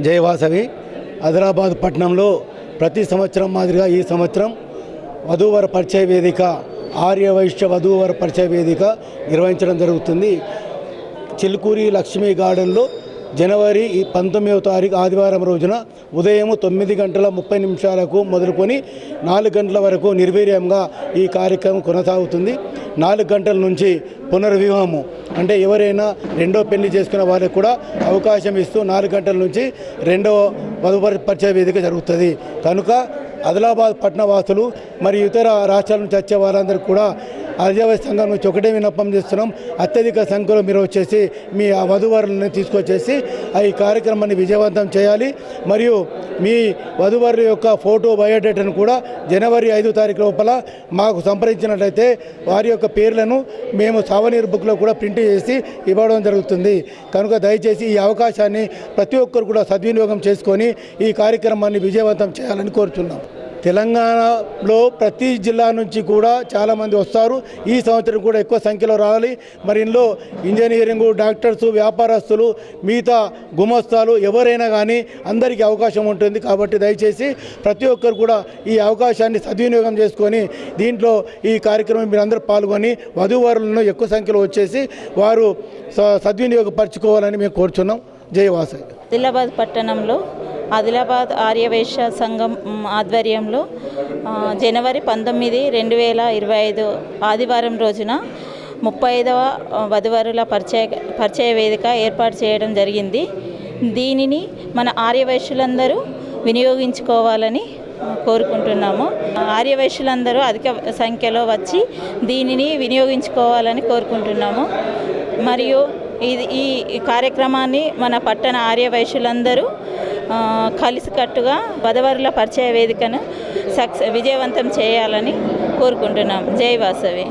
జయవాసవి హైదరాబాద్ ఆదిలాబాద్ పట్టణంలో ప్రతి సంవత్సరం మాదిరిగా ఈ సంవత్సరం వధూవర పరిచయ వేదిక ఆర్యవైశ్య వధూవర పరిచయ వేదిక నిర్వహించడం జరుగుతుంది. చిలుకూరి లక్ష్మీ గార్డెన్లో జనవరి ఈ పంతొమ్మిదవ తారీఖు ఆదివారం రోజున ఉదయం తొమ్మిది గంటల ముప్పై నిమిషాలకు మొదలుకొని నాలుగు గంటల వరకు నిర్వీర్యంగా ఈ కార్యక్రమం కొనసాగుతుంది. నాలుగు గంటల నుంచి పునర్వివాహము అంటే ఎవరైనా రెండో పెళ్ళి చేసుకున్న వారికి కూడా అవకాశం ఇస్తూ నాలుగు గంటల నుంచి రెండవ వధుపరిచయ వేదిక జరుగుతుంది. కనుక ఆదిలాబాద్ పట్టణ వాసులు మరియు ఇతర రాష్ట్రాల నుంచి వచ్చే వారందరూ కూడా ఆదివాసీ సంఘం నుంచి ఒకటే విన్నపం చేస్తున్నాం. అత్యధిక సంఖ్యలో మీరు వచ్చేసి మీ ఆ వధువరులను తీసుకొచ్చేసి ఆ ఈ కార్యక్రమాన్ని విజయవంతం చేయాలి. మరియు మీ వధువరుల యొక్క ఫోటో బయోడేటాను కూడా జనవరి ఐదో తారీఖు లోపల మాకు సంప్రదించినట్లయితే వారి యొక్క పేర్లను మేము సావనీర్ బుక్లో కూడా ప్రింట్ చేసి ఇవ్వడం జరుగుతుంది. కనుక దయచేసి ఈ అవకాశాన్ని ప్రతి ఒక్కరు కూడా సద్వినియోగం చేసుకొని ఈ కార్యక్రమాన్ని విజయవంతం చేయాలని కోరుచున్నాం. తెలంగాణలో ప్రతి జిల్లా నుంచి కూడా చాలామంది వస్తారు. ఈ సంవత్సరం కూడా ఎక్కువ సంఖ్యలో రావాలి. మరి ఇందులో ఇంజనీరింగ్ డాక్టర్స్ వ్యాపారస్తులు మిగతా గుమస్తాలు ఎవరైనా కానీ అందరికీ అవకాశం ఉంటుంది. కాబట్టి దయచేసి ప్రతి ఒక్కరు కూడా ఈ అవకాశాన్ని సద్వినియోగం చేసుకొని దీంట్లో ఈ కార్యక్రమం మీరందరూ పాల్గొని వధూవరులను ఎక్కువ సంఖ్యలో వచ్చేసి వారు స- సద్వినియోగపరచుకోవాలని మేము కోరుచున్నాం. జయవాస ఆదిలాబాద్ పట్టణంలో ఆదిలాబాద్ ఆర్యవైశ్య సంఘం ఆధ్వర్యంలో జనవరి పంతొమ్మిది రెండు వేల ఇరవై ఐదు ఆదివారం రోజున ముప్పై ఐదవ వధువరుల పరిచయ పరిచయ వేదిక ఏర్పాటు చేయడం జరిగింది. దీనిని మన ఆర్యవైశ్యులందరూ వినియోగించుకోవాలని కోరుకుంటున్నాము. ఆర్యవైశ్యులందరూ అధిక సంఖ్యలో వచ్చి దీనిని వినియోగించుకోవాలని కోరుకుంటున్నాము. మరియు ఇది ఈ కార్యక్రమాన్ని మన పట్టణ ఆర్యవైశ్యులందరూ కలిసికట్టుగా వధవరుల పరిచయ వేదికను సక్సెస్ విజయవంతం చేయాలని కోరుకుంటున్నాం. జై వాసవి.